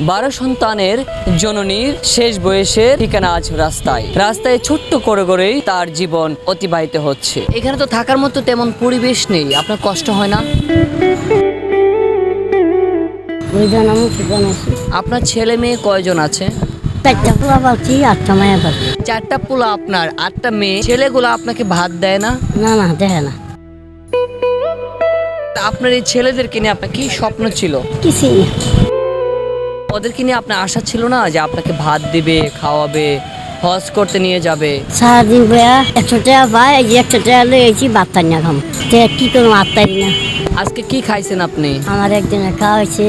বারো সন্তানের জননীর শেষ বয়সে ঠিকানা আজ রাস্তায়। রাস্তায় ছোট্ট করে করেই তার জীবন অতিবাহিত হচ্ছে। এখানে তো থাকার মতো তেমন পরিবেশ নেই। আপনার কষ্ট হয় না? আপনার ছেলে মেয়ে কয়জন আছে? চারটা পোলা পাচ্ছি আটটা মায়া পাচ্ছি চারটা পোলা আপনার আটটা মেয়ে। ছেলেগুলো আপনাকে ভাত দেয় না? না না দেখে না। আপনার এই ছেলেদেরকে নিয়ে আপনার কি স্বপ্ন ছিল? কিছুই ওদেরকে নিয়ে আপনার আশা ছিল না যে আপনাকে ভাত দিবে খাওয়াবে হজ করতে নিয়ে যাবে? সারাদিন বয়া একশো টাকা পাই এই যে একশো টাকা লয়েছি ভাত না খাম কি করব আত্মারি না। আজকে কি খাইছেন আপনি? আমার একদিনের খাওয়া হয়েছে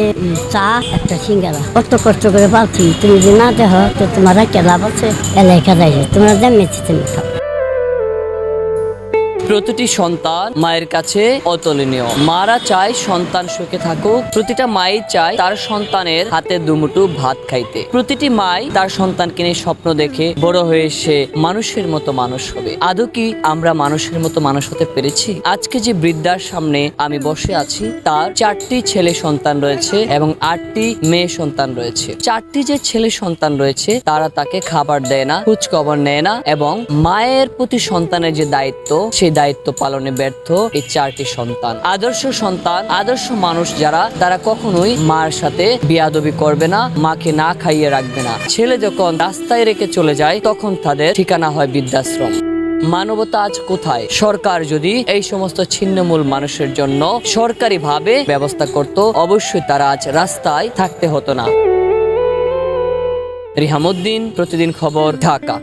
চা একটা সিঙ্গারা। কত কষ্ট করে পাচ্ছি তুমি যদি না দেখো তো তোমার কেলা এলাই খাওয়া যায় তোমরা জানিয়েছি তুমি খাও। প্রতিটি সন্তান মায়ের কাছে অতুলনীয়। মারা চায় সন্তান সুখে থাকুক। প্রতিটা মাই চায় তার সন্তানের হাতে দুমুঠো ভাত খাইতে। প্রতিটি মাই তার সন্তানকে নিয়ে স্বপ্ন দেখে বড় হয়ে সে মানুষের মতো মানুষ হবে। আদৌ কি আমরা মানুষের মতো মানুষ হতে পেরেছি? আজকে যে বৃদ্ধার সামনে আমি বসে আছি, তার চারটি ছেলে সন্তান রয়েছে এবং আটটি মেয়ে সন্তান রয়েছে। চারটি যে ছেলে সন্তান রয়েছে, তারা তাকে খাবার দেয় না, খোঁজ খবর নেয় না এবং মায়ের প্রতি সন্তানের যে দায়িত্ব সেই দায়িত্ব পালনে ব্যর্থ এই চারটি সন্তান। আদর্শ সন্তান, আদর্শ মানুষ যারা, তারা কখনোই মার সাথে বিয়াদবি করবে না, মাকে না খাইয়ে রাখবে না। ছেলে যখন রাস্তায় রেখে চলে যায়, তখন তাদের ঠিকানা হয় বৃদ্ধাশ্রম। মানবতা আজ কোথায়? সরকার যদি এই সমস্ত ছিন্নমূল মানুষের জন্য সরকারি ভাবে ব্যবস্থা করত, অবশ্যই তারা আজ রাস্তায় থাকতে হতো না। রিহামুদ্দিন, প্রতিদিন খবর ঢাকা।